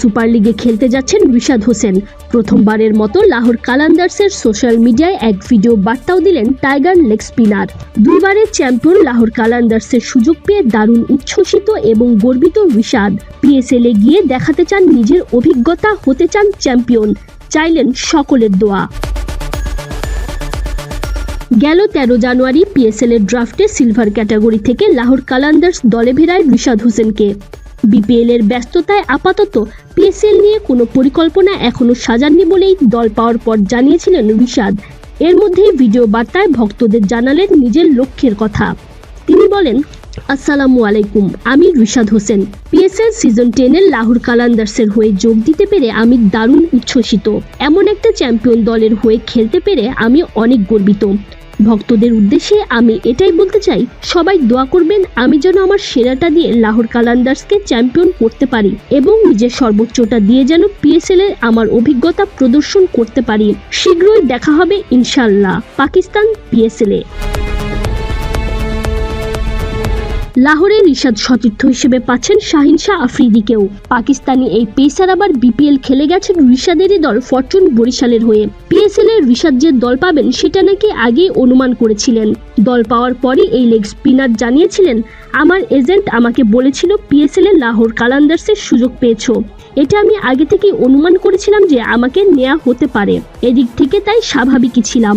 Super লিগে খেলতে যাচ্ছেন রিশাদ হোসেন। প্রথমবারের মতো লাহোর কালান্দার্সের সোশ্যাল মিডিয়ায় এক ভিডিও বার্তাও দিলেন টাইগার লেগ স্পিনার। দুইবারের চ্যাম্পিয়ন লাহোর কালান্দার্সের সুযোগ পেয়ে দারুণ উচ্ছ্বসিত এবং গর্বিত রিশাদ। পিএসএল এ গিয়ে দেখাতে চান নিজের অভিজ্ঞতা, হতে চান চ্যাম্পিয়ন। চাইলেন সকলের দোয়া। গেল তেরো জানুয়ারি পিএসএল এর ড্রাফটে সিলভার ক্যাটাগরি থেকে লাহোর কালান্দার্স দলে ভেড়ায় রিশাদ হোসেনকে। বিপিএল এর ব্যস্ততায় আপাতত পিএসএল নিয়ে কোনো পরিকল্পনা এখনও সাজাননি বলেই দল পাওয়ার পর জানিয়েছিলেন রিশাদ। এর মধ্যেই ভিডিও বার্তায় ভক্তদের জানালেন নিজের লক্ষ্যের কথা। তিনি বলেন, আসসালামু আলাইকুম, আমি রিশাদ হোসেন। পিএসএল সিজন টেনের লাহোর কালান্দার্সের হয়ে যোগ দিতে পেরে আমি দারুণ উচ্ছ্বসিত। এমন একটা চ্যাম্পিয়ন দলের হয়ে খেলতে পেরে আমি অনেক গর্বিত। ভক্তদের উদ্দেশ্যে আমি এটাই বলতে চাই, সবাই দোয়া করবেন আমি যেন আমার সেরাটা দিয়ে লাহোর কালান্দার্সকে চ্যাম্পিয়ন করতে পারি এবং নিজের সর্বোচ্চটা দিয়ে যেন পিএসএল এর আমার অভিজ্ঞতা প্রদর্শন করতে পারি। শীঘ্রই দেখা হবে ইনশাল্লাহ পাকিস্তান পিএসএল এ। লাহোরে রিশাদ সতীর্থ হিসেবে পাচ্ছেন শাহিন শাহ আফ্রিদিকেও। পাকিস্তানি এই পেসার আবার বিপিএল খেলে গেছেন রিশাদেরই দল ফরচুন বরিশালের হয়ে। পিএসএল এর রিশাদ যে দল পাবেন সেটা নাকি আগেই অনুমান করেছিলেন। দল পাওয়ার পরই এই লেগ স্পিনার জানিয়েছিলেন, আমার এজেন্ট আমাকে বলেছিল পিএসএল এর লাহোর কালান্দার্সের সুযোগ পেয়েছ। এটা আমি আগে থেকেই অনুমান করেছিলাম যে আমাকে নেওয়া হতে পারে। এদিক থেকে তাই স্বাভাবিকই ছিলাম।